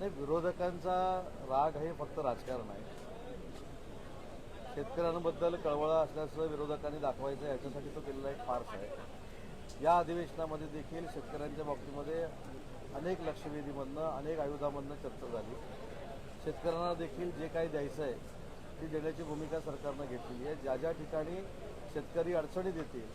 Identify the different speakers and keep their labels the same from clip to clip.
Speaker 1: नाही विरोधकांचा राग हे फक्त राजकारण आहे. शेतकऱ्यांबद्दल कळवळा असल्याचं विरोधकांनी दाखवायचं याच्यासाठी तो केलेला एक फार्स आहे. या अधिवेशनामध्ये देखील शेतकऱ्यांच्या बाबतीमध्ये अनेक लक्षवेधीमधनं अनेक आयुधामधनं चर्चा झाली. शेतकऱ्यांना देखील जे काही द्यायचं आहे ती देण्याची भूमिका सरकारनं घेतलेली आहे. ज्या ज्या ठिकाणी शेतकरी अडचणी देतील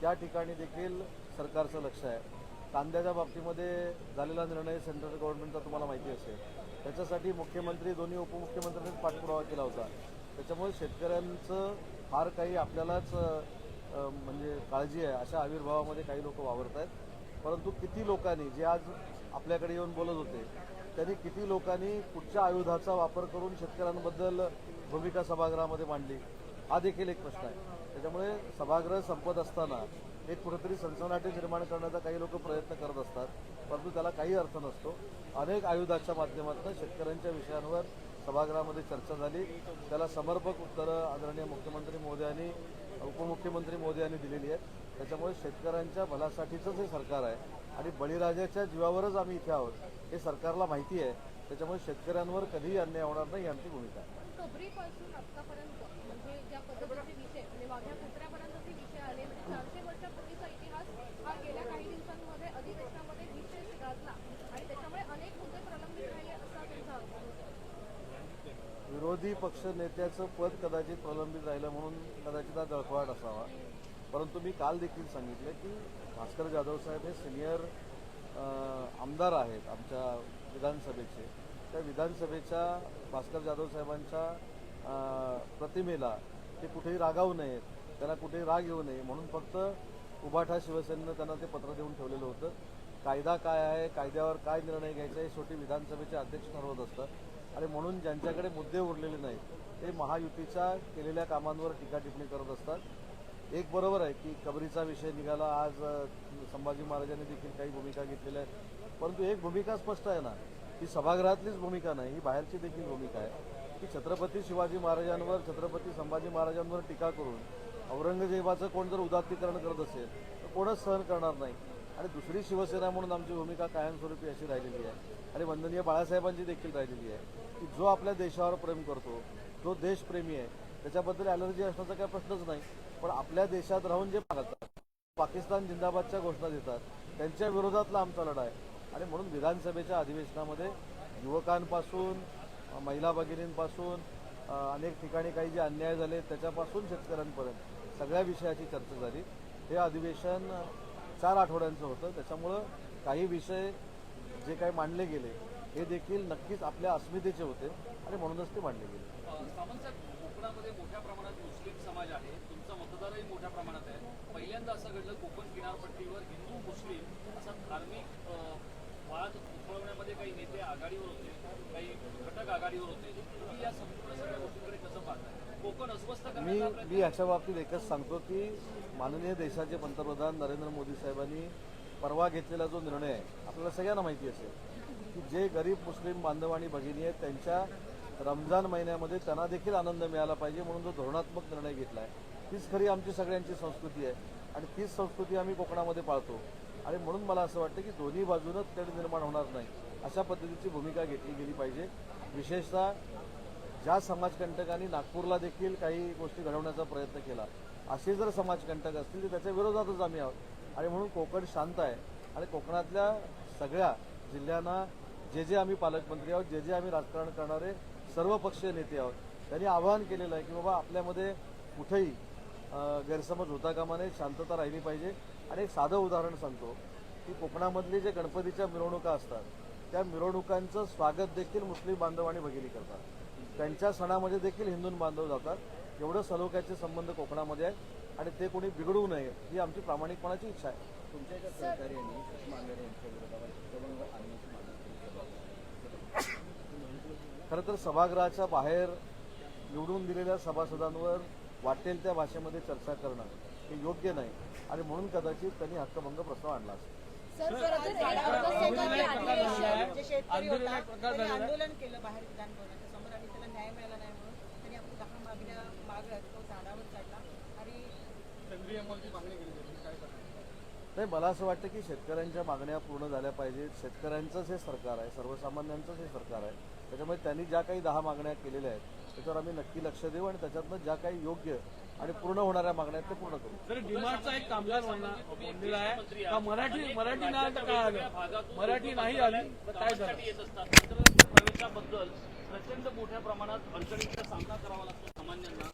Speaker 1: त्या ठिकाणी देखील सरकारचं लक्ष आहे. कांद्याच्या बाबतीमध्ये झालेला निर्णय सेंट्रल गव्हर्नमेंटचा तुम्हाला माहिती असेल. त्याच्यासाठी मुख्यमंत्री दोन्ही उपमुख्यमंत्र्यांनीच पाठपुरावा केला होता. त्याच्यामुळे शेतकऱ्यांचं फार काही आपल्यालाच म्हणजे काळजी आहे अशा आविर्भावामध्ये काही लोक वावरत आहेत. परंतु किती लोकांनी जे आज आपल्याकडे येऊन बोलत होते त्यांनी किती लोकांनी कुठच्या आयुधाचा वापर करून शेतकऱ्यांबद्दल भूमिका सभागृहामध्ये मांडली? हा देखील एक प्रश्न आहे. त्याच्यामुळे सभागृह संपत असताना एक कुठेतरी सनसनाटी निर्माण करण्याचा काही लोक प्रयत्न करत असतात परंतु त्याला काही अर्थ नसतो. अनेक आयुधाच्या माध्यमातून शेतकऱ्यांच्या विषयांवर सभागृहामध्ये चर्चा झाली. त्याला समर्पक उत्तरं आदरणीय मुख्यमंत्री मोदी उपमुख्यमंत्री मोदी यांनी दिलेली आहेत. त्याच्यामुळे शेतकऱ्यांच्या भल्यासाठीचंच हे सरकार आहे आणि बळीराजाच्या जीवावरच आम्ही इथे आहोत हे सरकारला माहिती आहे. त्याच्यामुळे शेतकऱ्यांवर कधीही अन्याय होणार नाही ही आमची भूमिका आहे
Speaker 2: कबरीपासून आतापर्यंत म्हणजे ज्या पद्धतीचे विषय म्हणजे वाघ्या कुत्र्यापर्यंतचे विषय आले म्हणजे चारशे वर्षापूर्वीचा इतिहास हा गेल्या काही दिवसांमध्ये अधिवेशनामध्ये विशेष गाजला आणि त्याच्यामुळे अनेक मुद्दे प्रलंबित राहिले असा त्यांचा आरोप
Speaker 1: विरोधी पक्ष नेत्याचं पद कदाचित प्रलंबित राहिलं म्हणून कदाचित हा दळखवाट असावा. परंतु मी काल देखील सांगितलं की भास्कर जाधव साहेब हे सिनियर आमदार आहेत आमच्या विधानसभेचे. त्या विधानसभेच्या भास्कर जाधव साहेबांच्या प्रतिमेला ते कुठेही रागावू नयेत. त्यांना कुठेही राग येऊ नये म्हणून फक्त उभाठा शिवसेनेनं त्यांना ते पत्र देऊन ठेवलेलं होतं. कायदा काय आहे कायद्यावर काय निर्णय घ्यायचा हे शेवटी विधानसभेचे अध्यक्ष ठरवत असतं आणि म्हणून ज्यांच्याकडे मुद्दे उरलेले नाहीत ते महायुतीच्या केलेल्या कामांवर टीका टिप्पणी करत असतात. एक बरोबर आहे की कबरीचा विषय निघाला आज संभाजी महाराजांनी देखील काही भूमिका घेतलेल्या आहेत. परंतु एक भूमिका स्पष्ट आहे ना ही सभागृहातलीच भूमिका नाही ही बाहेरची देखील भूमिका आहे. की छत्रपती शिवाजी महाराजांवर छत्रपती संभाजी महाराजांवर टीका करून औरंगजेबाचं कोण जर उदात्तीकरण करत असेल तर कोणच सहन करणार नाही. आणि दुसरी शिवसेना म्हणून आमची भूमिका कायमस्वरूपी अशी राहिलेली आहे. आणि वंदनीय बाळासाहेबांची देखील राहिलेली आहे की जो आपल्या देशावर प्रेम करतो जो देशप्रेमी आहे त्याच्याबद्दल ॲलर्जी असण्याचा काही प्रश्नच नाही पण आपल्या देशात राहून जे पाहतात पाकिस्तान जिंदाबादच्या घोषणा देतात त्यांच्या विरोधातला आमचा लढा आहे. आणि म्हणून विधानसभेच्या अधिवेशनामध्ये युवकांपासून महिला भगिनींपासून अनेक ठिकाणी काही जे अन्याय झाले त्याच्यापासून शेतकऱ्यांपर्यंत सगळ्या विषयाची चर्चा झाली. हे अधिवेशन चार आठवड्यांचं होतं त्याच्यामुळं काही विषय जे काही मांडले गेले हे देखील नक्कीच आपल्या अस्मितेचे होते आणि म्हणूनच ते मांडले गेले.
Speaker 3: कोकणामध्ये मोठ्या प्रमाणात मुस्लिम समाज आहे. तुमचा मतदारही मोठ्या प्रमाणात आहे. पहिल्यांदा असं घडलं कोकण किनारपट्टीवर हिंदू मुस्लिम असा धार्मिक अ, वाद उफळवण्यामध्ये काही नेते आघाडीवर होते काही घटक आघाडीवर होते. तुम्ही या संपूर्ण सगळ्या गोष्टींकडे कसं पाहताय? कोकण अस्वस्थ
Speaker 1: मी मी याच्या बाबतीत एकच सांगतो की माननीय देशाचे पंतप्रधान नरेंद्र मोदी साहेबांनी परवा घेतलेला जो निर्णय आहे आपल्याला सगळ्यांना माहिती असेल की जे गरीब मुस्लिम बांधव आणि भगिनी आहेत त्यांच्या रमजान महिन्यामध्ये त्यांना देखील आनंद मिळाला पाहिजे म्हणून जो धोरणात्मक निर्णय घेतला आहे तीच खरी आमची सगळ्यांची संस्कृती आहे. आणि तीच संस्कृती आम्ही कोकणामध्ये पाळतो. आणि म्हणून मला असं वाटतं की दोन्ही बाजूनच तेढ निर्माण होणार नाही अशा पद्धतीची भूमिका घेतली गेली पाहिजे. विशेषतः ज्या समाजकंटकांनी नागपूरला देखील काही गोष्टी घडवण्याचा प्रयत्न केला असे जर समाजकंटक असतील तर त्याच्या विरोधातच आम्ही आहोत. आणि म्हणून कोकण शांत आहे. आणि कोकणातल्या सगळ्या जिल्ह्यांना जे जे आम्ही पालकमंत्री आहोत जे जे आम्ही राजकारण करणारे सर्व पक्षीय नेते आहोत त्यांनी आवाहन केलेलं आहे की बाबा आपल्यामध्ये कुठेही गैरसमज होता कामा नये शांतता राहिली पाहिजे. आणि एक साधं उदाहरण सांगतो की कोकणामधली जे गणपतीच्या मिरवणुका असतात त्या मिरवणुकांचं स्वागत देखील मुस्लिम बांधव आणि भगिनी करतात. त्यांच्या सणामध्ये देखील हिंदू बांधव जातात. एवढं सलोख्याचे संबंध कोकणामध्ये आहे. आणि ते कोणी बिघडवू नये ही आमची प्रामाणिकपणाची इच्छा आहे.
Speaker 4: तुमच्या सहकार्याने यांच्या केली
Speaker 1: खरं तर सभागृहाच्या बाहेर निवडून दिलेल्या सभासदांवर वाटेल त्या भाषेमध्ये चर्चा करणं हे योग्य नाही. आणि म्हणून कदाचित त्यांनी हक्कभंग प्रस्ताव आणला असेल.
Speaker 5: खरं हे आंदोलन केलं बाहेर विधान भवनाच्या समोर आणि त्याला न्याय मिळाला नाही म्हणून त्यांनी आपल्या दहा मागण्या मागत तो झाडावर चढला आणि
Speaker 4: केंद्रीय मागणी केली जाते काय करणार
Speaker 1: नाही मला असं वाटतं की शेतकऱ्यांच्या मागण्या पूर्ण झाल्या पाहिजेत. शेतकऱ्यांचंच हे सरकार आहे सर्वसामान्यांचंच हे सरकार आहे. त्याच्यामुळे त्यांनी ज्या काही दहा मागण्या केलेल्या आहेत त्याच्यावर आम्ही नक्की लक्ष देऊ आणि त्याच्यातनं ज्या काही योग्य आणि पूर्ण होणाऱ्या मागण्या आहेत ते पूर्ण करू.
Speaker 6: तर डिमांडचा एक कामगार म्हणलेला आहे का मराठी मराठी नाही आलं तर काय आलं? मराठी नाही आली तर काय
Speaker 3: प्रवेशाबद्दल प्रचंड मोठ्या प्रमाणात अडचणींचा सामना करावा लागतो सामान्यांना.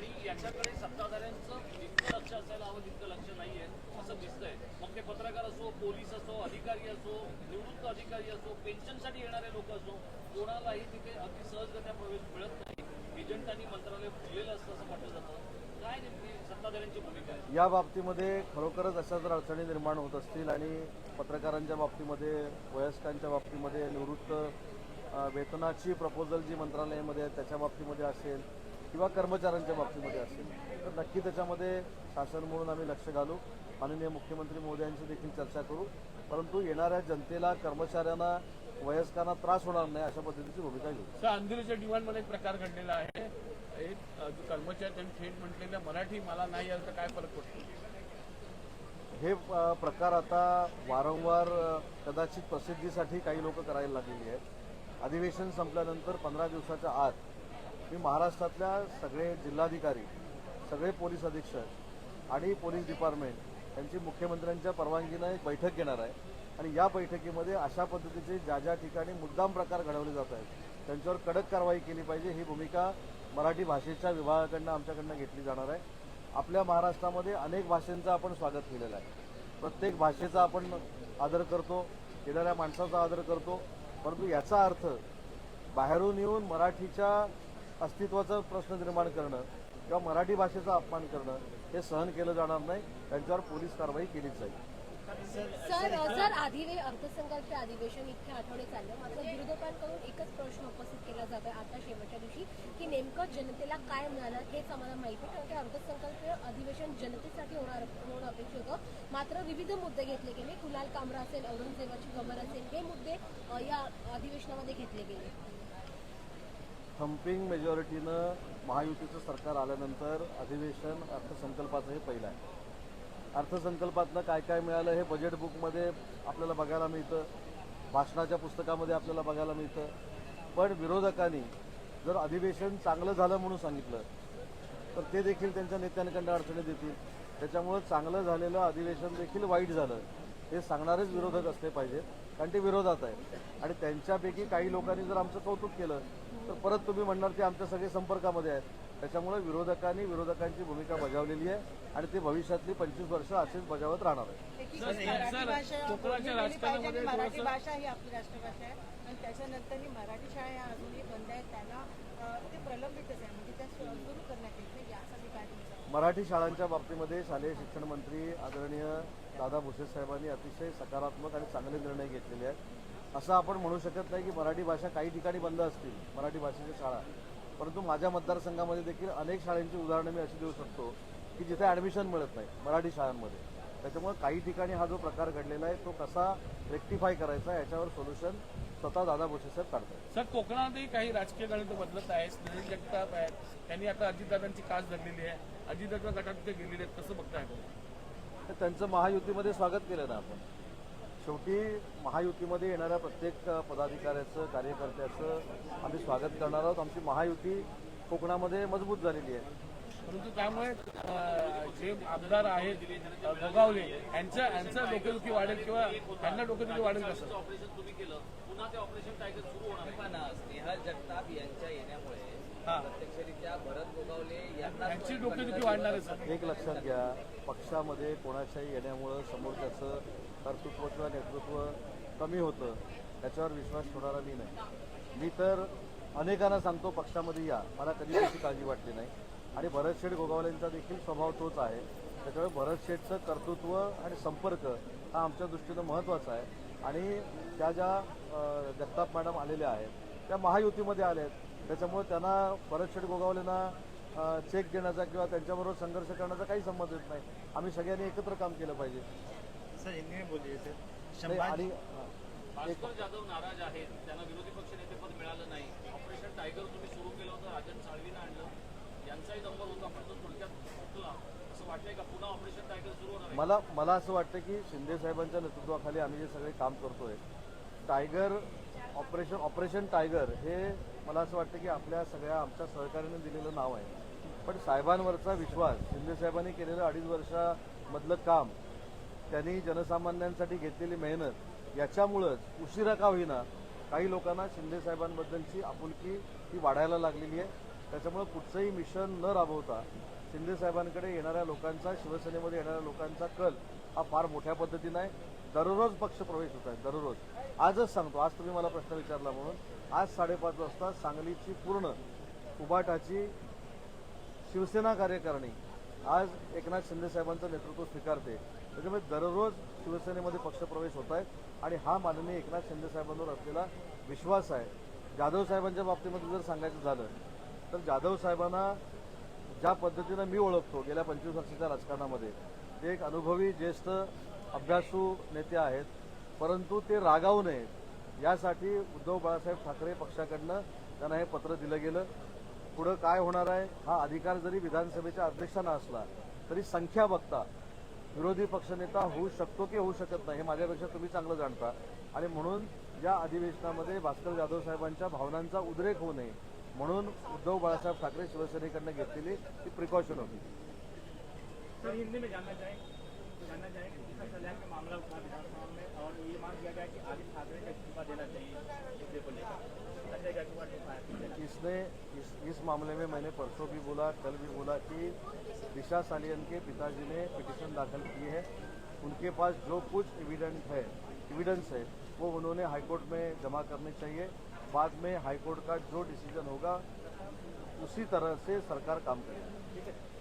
Speaker 3: आणि याच्याकडे सत्ताधाऱ्यांचं जितकं लक्ष असायला हवं तितकं लक्ष नाहीये असं दिसतंय. मग ते पत्रकार असो पोलीस असो अधिकारी असो निवृत्त अधिकारी असो पेन्शनसाठी येणारे लोक असो कोणालाही तिथे अगदी सहजगत्या प्रवेश मिळत नाही. एजंटांनी मंत्रालय फुललेलं असतं असं म्हटलं जातं. काय नेमकी सत्ताधाऱ्यांची भूमिका आहे?
Speaker 1: या बाबतीमध्ये खरोखरच अशा जर अडचणी निर्माण होत असतील आणि पत्रकारांच्या बाबतीमध्ये वयस्कांच्या बाबतीमध्ये निवृत्त वेतनाची प्रपोजल जी मंत्रालयामध्ये आहे त्याच्या बाबतीमध्ये असेल किंवा कर्मचाऱ्यांच्या बाबतीमध्ये असेल तर नक्की त्याच्यामध्ये शासन म्हणून आम्ही लक्ष घालू. माननीय मुख्यमंत्री मोदयांशी देखील चर्चा करू. परंतु येणाऱ्या जनतेला कर्मचाऱ्यांना वयस्कांना त्रास होणार नाही अशा पद्धतीची भूमिका घेऊ.
Speaker 6: अंधेरीच्या डिमांडमध्ये एक प्रकार घडलेला आहे. एक कर्मचारी त्यांनी थेट म्हटलेलं मराठी मला नाही तर काय फरक पडतो?
Speaker 1: हे प्रकार आता वारंवार कदाचित प्रसिद्धीसाठी काही लोक करायला लागलेली आहेत. अधिवेशन संपल्यानंतर पंधरा दिवसाच्या आत मी महाराष्ट्रातल्या सगळे जिल्हाधिकारी सगळे पोलीस अधीक्षक आणि पोलीस डिपार्टमेंट यांची मुख्यमंत्र्यांच्या परवानगीनं एक बैठक घेणार आहे. आणि या बैठकीमध्ये अशा पद्धतीचे ज्या ज्या ठिकाणी मुद्दाम प्रकार घडवले जात आहेत त्यांच्यावर कडक कारवाई केली पाहिजे. ही भूमिका मराठी भाषेच्या विभागाकडनं आमच्याकडनं घेतली जाणार आहे. आपल्या महाराष्ट्रामध्ये अनेक भाषांचं आपण स्वागत केलेलं आहे. प्रत्येक भाषेचा आपण आदर करतो येणाऱ्या माणसाचा आदर करतो. परंतु याचा अर्थ बाहेरून येऊन मराठीच्या अस्तित्वाचा प्रश्न निर्माण करणं किंवा मराठी भाषेचा अपमान करणं हे सहन केलं जाणार नाही. त्यांच्यावर पोलीस कारवाई केलीच जाईल.
Speaker 2: सर सर अधिवे अर्थसंकल्प अधिवेशन इतके आठवडे चाललं. मात्र विरोधकांकडून एकच प्रश्न उपस्थित केला जातोय आता शेवटच्या दिवशी की नेमकं जनतेला काय मिळालं हेच आम्हाला माहिती कारण की अर्थसंकल्प अधिवेशन जनतेसाठी होणार होणं अपेक्षित होतं. मात्र विविध मुद्दे घेतले गेले. कुलाल कामरा असेल औरंगजेबाची कमर असेल हे मुद्दे या अधिवेशनामध्ये घेतले गेले.
Speaker 1: थम्पिंग मेजॉरिटीनं महायुतीचं सरकार आल्यानंतर अधिवेशन अर्थसंकल्पाचं हे पहिलं आहे. अर्थसंकल्पातनं काय काय मिळालं हे बजेट बुकमध्ये आपल्याला बघायला मिळतं. भाषणाच्या पुस्तकामध्ये आपल्याला बघायला मिळतं. पण विरोधकांनी जर अधिवेशन चांगलं झालं म्हणून सांगितलं तर ते देखील त्यांच्या नेत्यांकडनं अडचणी देतील त्याच्यामुळं चांगलं झालेलं अधिवेशन देखील वाईट झालं. हे सांगणारेच विरोधक असले पाहिजेत कारण ते विरोधात आहे. आणि त्यांच्यापैकी काही लोकांनी जर आमचं कौतुक केलं तर परत तुम्ही म्हणणार की आमच्या सगळे संपर्कामध्ये आहेत. त्याच्यामुळे विरोधकांनी विरोधकांची भूमिका बजावलेली आहे आणि ते भविष्यातली पंचवीस वर्ष असेच बजावत राहणार आहे
Speaker 5: मराठी
Speaker 6: सर,
Speaker 5: भाषा
Speaker 6: कोकणाच्या
Speaker 5: बोलली गेली पाहिजे आणि
Speaker 6: राजकारणामध्ये
Speaker 5: मराठी
Speaker 6: थोडंसं-
Speaker 5: भाषा ही आपली राष्ट्रभाषा आहे. आणि त्याच्यानंतर ही मराठी शाळा ह्या अजूनही बंद आहेत. त्यांना अं, ते प्रलंबितच आहे. म्हणजे त्या सुरू करण्यात यासाठी काय?
Speaker 1: मराठी शाळांच्या बाबतीमध्ये शालेय शिक्षण मंत्री आदरणीय दादा भुसे साहेबांनी अतिशय सकारात्मक आणि चांगले निर्णय घेतलेले आहेत. असं आपण म्हणू शकत नाही की मराठी भाषा काही ठिकाणी बंद असतील मराठी भाषेच्या शाळा. परंतु माझ्या मतदारसंघामध्ये देखील अनेक शाळांची उदाहरणं मी अशी देऊ शकतो की जिथे ॲडमिशन मिळत नाही मराठी शाळांमध्ये. त्याच्यामुळे काही ठिकाणी हा जो प्रकार घडलेला आहे तो कसा रेक्टिफाय करायचा याच्यावर सोल्युशन स्वतः दादा भुसे साहेब काढतात.
Speaker 6: सर कोकणातही काही राजकीय गणित बदलत आहे स्नेहल जगताप आहेत. त्यांनी आता अजितदादांची कास धरलेली आहे. अजितदादा गटात ते गेलेले आहेत कसं बघताय
Speaker 1: तर त्यांचं महायुतीमध्ये स्वागत केलं ना आपण. शेवटी महायुतीमध्ये येणाऱ्या प्रत्येक पदाधिकाऱ्याचं कार्यकर्त्याचं आम्ही स्वागत करणार आहोत. आमची महायुती कोकणामध्ये मजबूत झालेली आहे.
Speaker 6: परंतु त्यामुळे जे आमदार आहेत अं, गोगावले यांचं यांचं डोकेदुखी वाढेल किंवा त्यांना डोकेदुखी वाढेल कसं?
Speaker 3: ऑपरेशन तुम्ही केलं. पुन्हा ते ऑपरेशन टायगर सुरू होणार
Speaker 4: स्नेहल जगताप यांच्या येण्यामुळे
Speaker 6: हा.
Speaker 4: प्रत्यक्षरित्या भरत गोगावले यांना
Speaker 6: त्यांची डोकेदुखी वाढणार आहे
Speaker 1: एक लक्षात घ्या पक्षामध्ये कोणाच्याही येण्यामुळं समोरच्याचं कर्तृत्व किंवा नेतृत्व कमी होतं त्याच्यावर विश्वास ठेवणारा मी नाही. मी तर अनेकांना सांगतो पक्षामध्ये या. मला कधी त्याची काळजी वाटली नाही. आणि भरत शेठ गोगावलेंचा देखील स्वभाव तोच आहे. त्याच्यामुळे भरत शेठचं कर्तृत्व आणि संपर्क हा आमच्या दृष्टीनं महत्त्वाचा आहे. आणि त्या ज्या जगताप मॅडम आलेल्या आहेत त्या महायुतीमध्ये आल्या आहेत त्याच्यामुळे त्यांना भरत शेठ गोगावलेंना चेक देण्याचा किंवा त्यांच्याबरोबर संघर्ष करण्याचा काही संबंध येत नाही. आम्ही सगळ्यांनी एकत्र काम केलं पाहिजे.
Speaker 7: सर हिंदी में बोलिए सर।
Speaker 1: नाही,
Speaker 7: शंबाज
Speaker 1: आणि
Speaker 3: भास्कर जाधव नाराज आहेत. त्यांना विरोधी पक्ष नेतेपद मिळालं नाही. ऑपरेशन टायगर तुम्ही सुरू केलं होतं राजन साळवीनं आणलं. यांचाही नंबर होता पण तो थोडक्यात फुटला असं वाटतंय का पुन्हा ऑपरेशन टायगर सुरू होणार आहे?
Speaker 1: मला मला असं वाटतं की शिंदे साहेबांच्या नेतृत्वाखाली आम्ही जे सगळे काम करतोय टायगर ऑपरेशन ऑपरेशन टायगर हे मला असं वाटतं की आपल्या सगळ्या आमच्या सहकार्याने दिलेलं नाव आहे. पण साहेबांवरचा विश्वास शिंदे साहेबांनी केलेलं अडीच वर्षामधलं काम त्यांनी जनसामान्यांसाठी घेतलेली मेहनत याच्यामुळंच उशिरा का होईना काही लोकांना शिंदे साहेबांबद्दलची आपुलकी ही वाढायला लागलेली आहे. त्याच्यामुळं कुठचंही मिशन न राबवता शिंदे साहेबांकडे येणाऱ्या लोकांचा शिवसेनेमध्ये येणाऱ्या लोकांचा कल हा फार मोठ्या पद्धतीनं आहे. दररोज पक्ष प्रवेश होत आहेत दररोज. आजच सांगतो आज तुम्ही मला प्रश्न विचारला म्हणून. आज साडेपाच वाजता सांगलीची पूर्ण उबाटाची शिवसेना कार्यकारिणी आज एकनाथ शिंदे साहेबांचं नेतृत्व स्वीकारते. त्याच्यामुळे दररोज शिवसेनेमध्ये पक्षप्रवेश होत आहेत आणि हा माननीय एकनाथ शिंदे साहेबांवर असलेला विश्वास आहे. जाधव साहेबांच्या बाबतीमध्ये जर सांगायचं झालं तर जाधव साहेबांना ज्या पद्धतीनं मी ओळखतो गेल्या पंचवीस वर्षाच्या राजकारणामध्ये ते एक अनुभवी ज्येष्ठ अभ्यासू नेते आहेत. परंतु ते रागावू नयेत. यासाठी उद्धव बाळासाहेब ठाकरे पक्षाकडनं त्यांना हे पत्र दिलं गेलं. पुढं काय होणार आहे हा अधिकार जरी विधानसभेच्या अध्यक्षांना असला तरी संख्या बघता विरोधी पक्षनेता होऊ शकतो की होऊ शकत नाही हे माझ्यापेक्षा तुम्ही चांगलं जाणता. आणि म्हणून या अधिवेशनामध्ये भास्कर जाधव साहेबांच्या भावनांचा उद्रेक होऊ नये म्हणून उद्धव बाळासाहेब ठाकरे शिवसेनेकडनं घेतलेली ती प्रिकॉशन होती.
Speaker 7: सर हिंदी में जानना चाहेंगे जानना चाहेंगे कि सर कल्याण का मामला उठा विधानसभा में और ये मांग किया गया कि आदित्य ठाकरे का इस्तीफा देना चाहिए मुद्दे को लेकर। संजय गायकवाड़ ने कहा
Speaker 1: इसने इस इस मामले में मैंने परसों भी बोला कल भी बोला कि दिशा सालियन के पिताजी ने पिटिशन दाखिल की है। उनके पास जो कुछ एविडेंट है एविडेंस है वो उन्होंने हाईकोर्ट में जमा करने चाहिए। बाद में हाईकोर्ट का जो डिसीजन होगा उसी तरह से सरकार काम करेगी।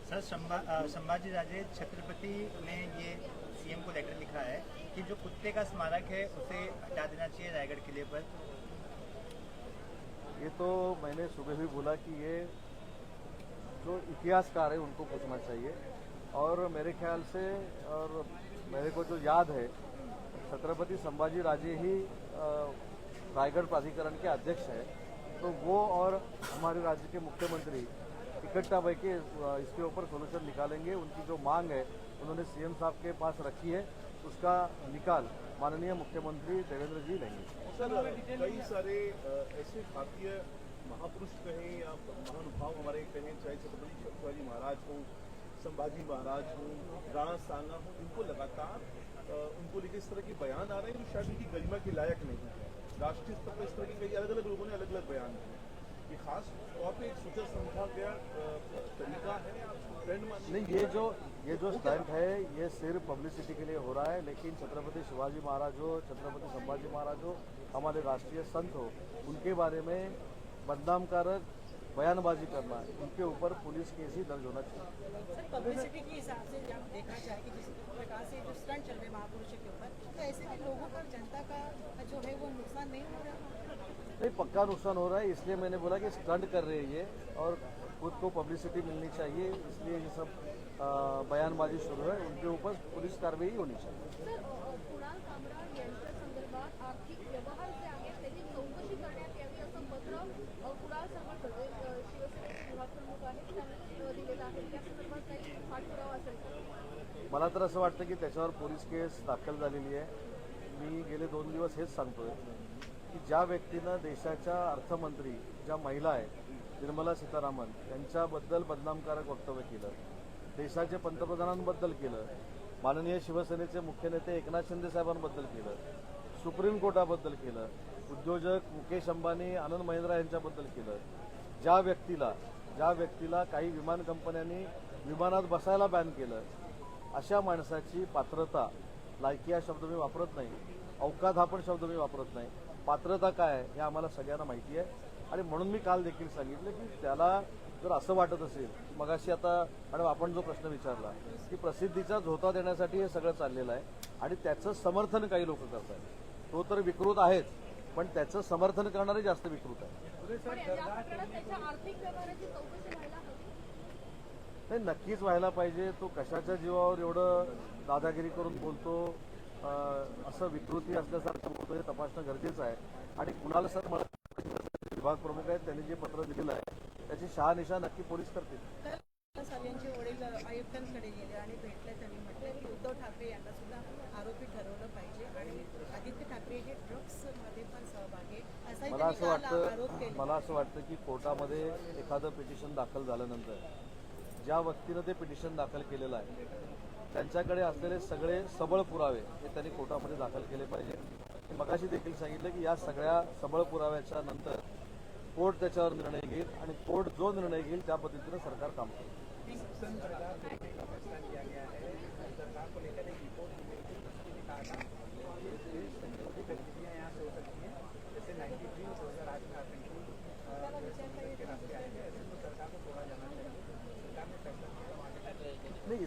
Speaker 7: सर, संभा- संभाजी राजे छत्रपति ने ये सीएम को लेटर लिखा है कि जो कुत्ते का स्मारक है, उसे हटा देना चाहिए रायगढ़ किले पर।
Speaker 1: ये तो मैंने सुबह भी बोला कि ये जो इतिहासकार है, उनको पूछना चाहिए। और मेरे ख्याल से, और मेरे को जो याद है, छत्रपति संभाजी राजे ही रायगढ़ प्राधिकरण के अध्यक्ष है। तो वो और हमारे राज्य के मुख्यमंत्री इकट्ठा बैठ के इसके ऊपर सोल्यूशन निकालेंगे। उनकी जो मांग है, उन्होंने सीएम साहब के पास रखी है। उसका निकाल माननीय मुख्यमंत्री देवेंद्र जी लेंगे।
Speaker 8: सर कई सारे ऐसे भारतीय महापुरुष कहें या महानुभाव हमारे कहें, चाहे छत्रपति शिवाजी महाराज हो, संभाजी महाराज हो, राणा सांगा हो, इनको लगातार उनको लेकर इस तरह के बयान आ रहे हैं जो शायद उनकी गरिमा के लायक नहीं है। राष्ट्रीय स्तर पर इस तरह के कई अलग अलग लोगों ने अलग अलग बयान दिए
Speaker 1: नहीं ये जो ये जो स्टंट है ये सिर्फ़ पब्लिसिटी के लिए हो रहा है लेकिन छत्रपति शिवाजी महाराज हो छत्रपति संभाजी महाराज हो हमारे राष्ट्रीय संत हो उनके बारे में बदनामकारक बयानबाजी करना है उनके ऊपर पुलिस केस ही दर्ज होना चाहिए।
Speaker 5: सर पब्लिसिटी के हिसाब से देखना जिस प्रकार से जो स्टंट चल रहे महापुरुषों के ऊपर तो ऐसे में लोगों का जनता का जो है वो नुकसान नहीं हो रहा?
Speaker 1: नहीं पक्का नुकसान हो रहा है इसलिए मैंने बोला कि स्टंट कर रहे हैं ये और खुद को पब्लिसिटी मिलनी चाहिए इसलिए ये सब अ, बयानबाजी शुरू है उनके ऊपर पुलिस कार्रवाई होनी चाहिए।
Speaker 2: सर अ, कुणाल कामरा यांच्या संदर्भात आर्थिक व्यवहार जे आहेत त्याची चौकशी करण्यात यावी असं पत्र अ, कुणाल सरवटकर जे अ, शिवसेनेचे विभाग प्रमुख आहेत त्यांनी अ, दिलेलं आहे त्या संदर्भात काही पाठपुरावा असेल का?
Speaker 1: मला तर असं वाटतं की त्याच्यावर पोलीस केस दाखल झालेली आहे. मी गेले दोन दिवस हेच सांगतोय. की ज्या व्यक्तीनं देशाच्या अर्थमंत्री ज्या महिला आहेत निर्मला सीतारामन यांच्याबद्दल बदनामकारक वक्तव्य केलं देशाचे पंतप्रधानांबद्दल केलं माननीय शिवसेनेचे मुख्य नेते एकनाथ शिंदे साहेबांबद्दल केलं सुप्रीम कोर्टाबद्दल केलं उद्योजक मुकेश अंबानी आनंद महिंद्रा यांच्याबद्दल केलं ज्या व्यक्तीला ज्या व्यक्तीला काही विमान कंपन्यांनी विमानात बसायला बॅन केलं अशा माणसाची पात्रता लायकी हा शब्द मी वापरत नाही अवकात हा पण शब्द मी वापरत नाही. पात्रता काय आहे हे आम्हाला सगळ्यांना माहिती आहे. आणि म्हणून मी काल देखील सांगितलं की त्याला जर असं वाटत असेल मगाशी आता मॅडम आपण जो प्रश्न विचारला की प्रसिद्धीचा झोता देण्यासाठी हे सगळं चाललेलं आहे आणि त्याचं समर्थन काही लोक करत आहेत तो तर विकृत आहेच पण त्याचं समर्थन करणारे जास्त विकृत आहे नाही नक्कीच व्हायला पाहिजे. तो कशाच्या जीवावर एवढं दादागिरी करून बोलतो? असं विकृती असल्यासारखं बोलतो हे तपासणं गरजेचं आहे. आणि कुणाला सर मला विभाग प्रमुख आहेत त्यांनी जे पत्र दिलेलं आहे त्याची शहानिशा नक्की पोलीस करतील.
Speaker 5: साहेब यांचे वडील आयुक्तांकडे गेले आणि भेटले त्यांनी म्हटलं की उद्धव ठाकरे यांना सुद्धा आरोपी ठरवलं पाहिजे आणि आदित्य ठाकरे हे ड्रग्समध्ये पण सहभागी आहे. असाही
Speaker 1: मला असं वाटतं मला असं वाटतं की कोर्टामध्ये एखादं पिटिशन दाखल झाल्यानंतर ज्या व्यक्तीनं ते पिटिशन दाखल केलेलं आहे त्यांच्याकडे असलेले सगळे सबळ पुरावे हे त्यांनी कोर्टामध्ये दाखल केले पाहिजे. मगाशी देखील सांगितलं की या सगळ्या सबळ पुराव्याच्या नंतर कोर्ट त्याच्यावर निर्णय घेईल आणि कोर्ट जो निर्णय घेईल त्या पद्धतीनं सरकार काम करेल.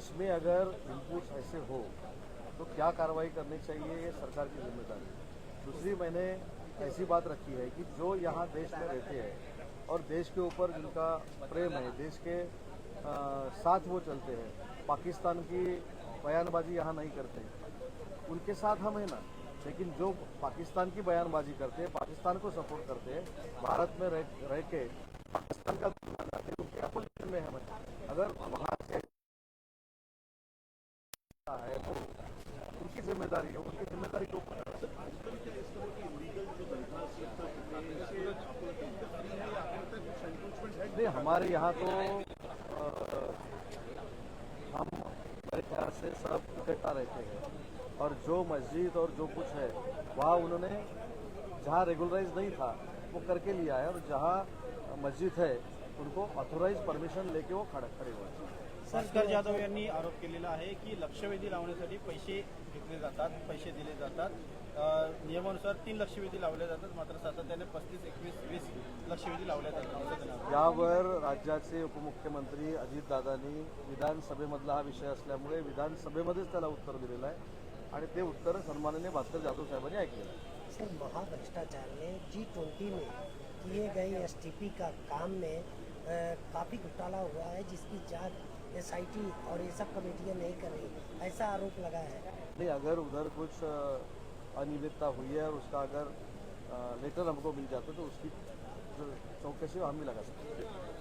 Speaker 1: इसमें अगर इनपुट्स ऐसे हो तो क्या कार्रवाई करनी चाहिए ये सरकार की ज़िम्मेदारी दूसरी मैंने ऐसी बात रखी है कि जो यहाँ देश में रहते हैं और देश के ऊपर जिनका प्रेम है देश के अ, साथ वो चलते हैं पाकिस्तान की बयानबाजी यहाँ नहीं करते। उनके साथ हम हैं ना लेकिन जो पाकिस्तान की बयानबाजी करते हैं पाकिस्तान को सपोर्ट करते हैं भारत में रह, रह के पाकिस्तान का में हम अगर वहाँ से है तो उनकी ज़िम्मेदारी है उनकी ज़िम्मेदारी ऊपर नहीं, हमारे यहाँ तो हम मेरे ख्याल से सब इकट्ठा रहते हैं। और जो मस्जिद और जो कुछ है, वहाँ उन्होंने जहाँ रेगुलराइज नहीं था, वो करके लिया है। और जहाँ मस्जिद है, उनको ऑथोराइज परमिशन लेके वो खड़े खड़े हुए
Speaker 9: भास्कर जाधव यांनी आरोप केलेला आहे की लक्षवेधी लावण्यासाठी पैसे घेतले जातात पैसे दिले जातात. नियमानुसार तीन लक्षवेधी लावले जातात मात्र सातत्याने पस्तीस एकवीस वीस लक्षवेधी लावल्या जातात.
Speaker 1: यावर राज्याचे उपमुख्यमंत्री अजितदादांनी विधानसभेमधला हा विषय असल्यामुळे विधानसभेमध्येच त्याला उत्तर दिलेलं आहे. आणि ते उत्तर सन्माननीय भास्कर जाधव साहेबांनी ऐकलेलं आहे.
Speaker 10: सर महाभ्रष्टाचार में जी ट्वेंटी में किए गए एसटीपी का काम में काफी घोटाला हुआ है जिसकी जांच एसआईटी और ये सब कमेटियां नहीं कर रही। ऐसा आरोप लगा है।
Speaker 1: नहीं अगर उधर कुछ अनियमितता हुई है और उसका अगर लेटर हमको मिल जाता तो उसकी चौकसी हम भी लगा सकते हैं।